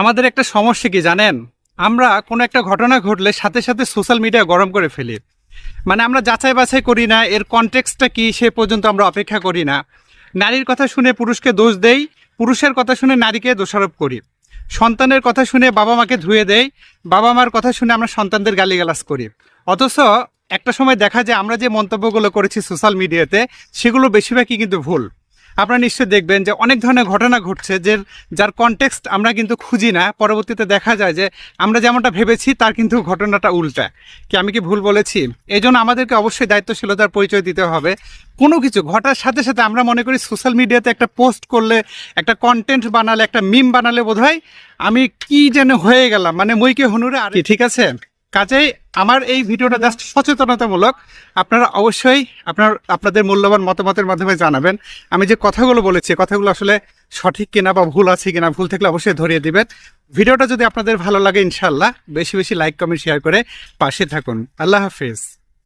আমাদের একটা সমস্যা কি জানেন? আমরা কোনো একটা ঘটনা ঘটলে সাথে সাথে সোশ্যাল মিডিয়া গরম করে ফেলি। মানে আমরা যাচাই বাছাই করি না, এর কনটেক্সটটা কি সে পর্যন্ত আমরা অপেক্ষা করি না। নারীর কথা শুনে পুরুষকে দোষ দেই, পুরুষের কথা শুনে নারীকে দোষারোপ করি। সন্তানের কথা শুনে বাবা মাকে ধুয়ে দেই বাবা মার কথা শুনে আমরা সন্তানদের গালিগালাজ করি। অথচ একটা সময় দেখা যায় আমরা যে মন্তব্যগুলো করেছি সোশ্যাল মিডিয়াতে সেগুলো বেশিরভাগই কিন্তু ভুল। আপনারা নিশ্চয়ই দেখবেন যে অনেক ধরনের ঘটনা ঘটছে যে যার কনটেক্সট আমরা কিন্তু খুঁজি না। পরবর্তীতে দেখা যায় যে আমরা যেমনটা ভেবেছি, তার কিন্তু ঘটনাটা উল্টা। কি আমি কি ভুল বলেছি? এই আমাদেরকে অবশ্যই দায়িত্বশীলতার পরিচয় দিতে হবে। কোনো কিছু ঘটার সাথে সাথে আমরা মনে করি সোশ্যাল মিডিয়াতে একটা পোস্ট করলে, একটা কন্টেন্ট বানালে, একটা মিম বানালে বোধহয় আমি কি যেন হয়ে গেলাম। মানে মইকে হনুরে, আর ঠিক আছে? কাজেই আমার এই ভিডিওটা জাস্ট সচেতনতামূলক। আপনারা অবশ্যই আপনার, আপনাদের মূল্যবান মতামতের মাধ্যমে জানাবেন। আমি যে কথাগুলো বলেছি, কথাগুলো আসলে সঠিক কিনা বা ভুল আছে কিনা, ভুল থাকলে অবশ্যই ধরিয়ে দিবেন। ভিডিওটা যদি আপনাদের ভালো লাগে ইনশাল্লাহ বেশি বেশি লাইক কমেন্ট শেয়ার করে পাশে থাকুন। আল্লাহ হাফিজ।